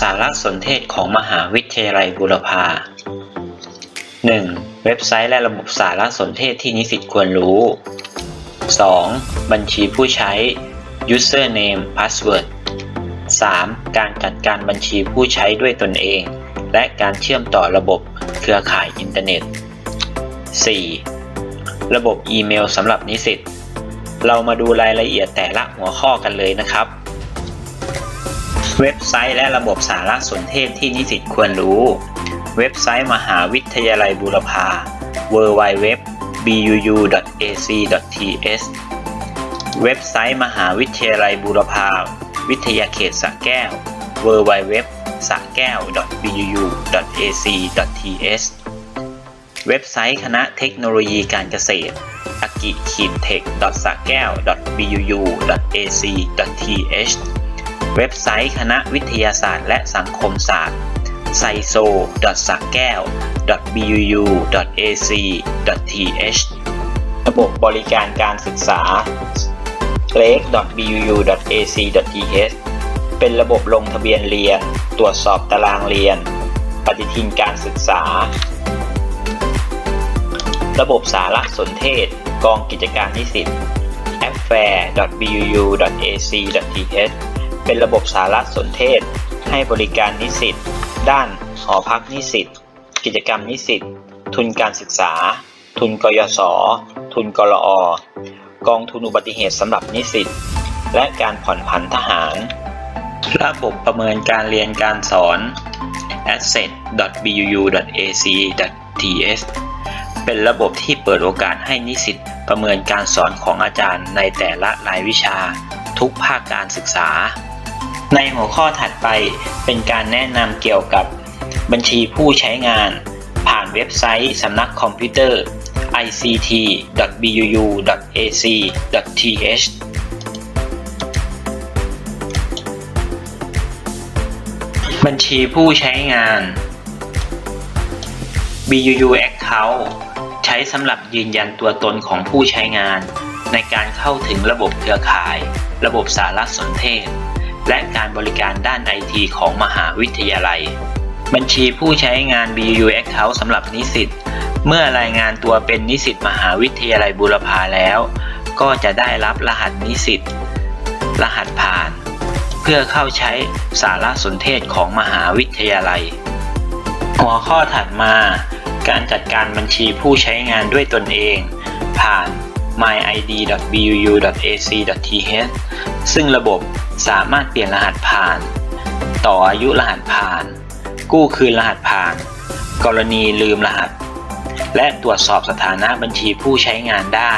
สารสนเทศของมหาวิทยาลัยบูรพา 1. เว็บไซต์และระบบสารสนเทศที่นิสิตควรรู้ 2. บัญชีผู้ใช้ username password 3. การจัดการบัญชีผู้ใช้ด้วยตนเอง และการเชื่อมต่อระบบเครือข่ายอินเทอร์เน็ต 4. ระบบอีเมลสำหรับนิสิต เรามาดูรายละเอียดแต่ละหัวข้อกันเลยนะครับ เว็บไซต์และระบบสารสนเทศที่นิสิตควรรู้ เว็บไซต์มหาวิทยาลัยบูรพา www.buu.ac.th เว็บไซต์มหาวิทยาลัยบูรพา วิทยาเขตสระแก้ว www สระแก้ว buu.ac.th เว็บไซต์คณะเทคโนโลยีการเกษตร a g i k i t e c h s a k e w buu.ac.th เว็บไซต์คณะวิทยาศาสตร์และสังคมศาสตร์ s i s o s a k e w buu.ac.th ระบบบริการการศึกษา l a k buu.ac.th เป็นระบบลงทะเบียนเรียน ตรวจสอบตารางเรียน ปฏิทินการศึกษา ระบบสารสนเทศ กองกิจการนิสิต affair.buu.ac.th เป็นระบบสารสนเทศ ให้บริการนิสิต ด้านหอพักนิสิต กิจกรรมนิสิต ทุนการศึกษา ทุนกยศ ทุนกรอ กองทุนอุบัติเหตุสำหรับนิสิต และการผ่อนผันทหาร ระบบประเมินการเรียนการสอน asset.buu.ac.th เป็นระบบที่เปิดโอกาสให้นิสิตประเมินการสอนของอาจารย์ในแต่ละรายวิชาทุกภาคการศึกษา ในหัวข้อถัดไปเป็นการแนะนำเกี่ยวกับ บัญชีผู้ใช้งาน ผ่านเว็บไซต์สำนักคอมพิวเตอร์ ict.buu.ac.th บัญชีผู้ใช้งาน BUU Account ใช้สำหรับยืนยันตัวตนของผู้ใช้งาน ในการเข้าถึงระบบเครือข่าย ระบบสารสนเทศ และการบริการด้านไอทีของมหาวิทยาลัย บัญชีผู้ใช้งาน BU Account สำหรับนิสิต เมื่อรายงานตัวเป็นนิสิตมหาวิทยาลัยบูรพาแล้ว ก็จะได้รับรหัสนิสิต รหัสผ่าน เพื่อเข้าใช้สารสนเทศของมหาวิทยาลัย หัวข้อถัดมา การจัดการบัญชีผู้ใช้งานด้วยตนเอง ผ่าน myid.buu.ac.th ซึ่งระบบสามารถเปลี่ยนรหัสผ่าน ต่ออายุรหัสผ่าน กู้คืนรหัสผ่าน กรณีลืมรหัส และตรวจสอบสถานะบัญชีผู้ใช้งานได้